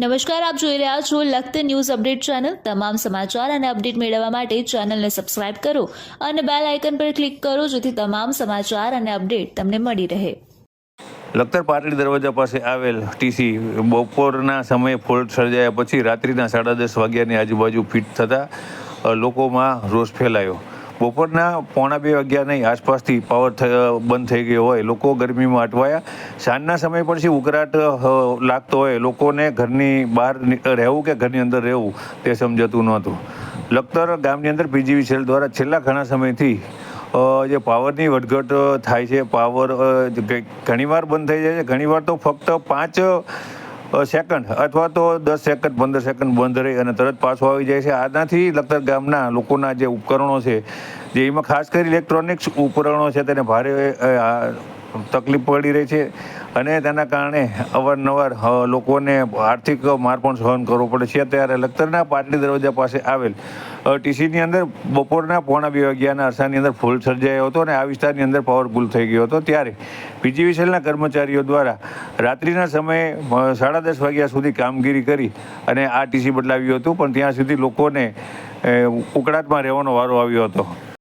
નમસ્કાર, આપ જોઈ રહ્યા છો લખત ન્યૂઝ અપડેટ ચેનલ. તમામ સમાચાર અને અપડેટ મેળવવા માટે ચેનલને સબસ્ક્રાઇબ કરો અને બેલ આઇકન પર ક્લિક કરો જેથી તમામ સમાચાર અને અપડેટ તમને મળી રહે. લખતર પાટડી દરવાજા પાસે આવેલ ટીસી બપોરના સમયે ફોલ્ટ સર્જાયા પછી રાત્રિના સાડા દસ વાગ્યાની આજુબાજુ ફિટ થતાં લોકોમાં રોષ ફેલાયો. બપોરના પોણા બે વાગ્યાની આસપાસથી પાવર બંધ થઈ ગયો હોય, લોકો ગરમીમાં અટવાયા. સાંજના સમય પછી ઉકળાટ લાગતો હોય, લોકોને ઘરની બહાર રહેવું કે ઘરની અંદર રહેવું, તે સમજાતું નહોતું. લખતર ગામની અંદર પીજીવી સેલ દ્વારા છેલ્લા ઘણા સમયથી જે પાવરની વધઘટ થાય છે પાવર ઘણીવાર બંધ થઈ જાય છે, ઘણીવાર તો ફક્ત પાંચ સેકન્ડ અથવા તો દસ સેકન્ડ પંદર સેકન્ડ બંધ રહી અને તરત પાછો આવી જાય છે. આનાથી લખતર ગામના લોકોના જે ઉપકરણો છે, જે એમાં ખાસ કરી ઇલેક્ટ્રોનિક્સ ઉપકરણો છે, તેને ભારે તકલીફ પડી રહી છે અને તેના કારણે અવારનવાર લોકોને આર્થિક માર પણ સહન કરવો પડે છે. ત્યારે લખતરના પાટલી દરવાજા પાસે આવેલ ટીસીની અંદર બપોરના પોણા બે વાગ્યાના અરસાની અંદર ફૂલ સર્જાયો હતો અને આ વિસ્તારની અંદર પાવરફુલ થઈ ગયો હતો. ત્યારે પીજીવીસીએલના કર્મચારીઓ દ્વારા રાત્રિના સમયે સાડા દસ વાગ્યા સુધી કામગીરી કરી અને આ ટીસી બદલાવ્યું હતું. પણ ત્યાં સુધી લોકોને ઉકળાટમાં રહેવાનો વારો આવ્યો હતો.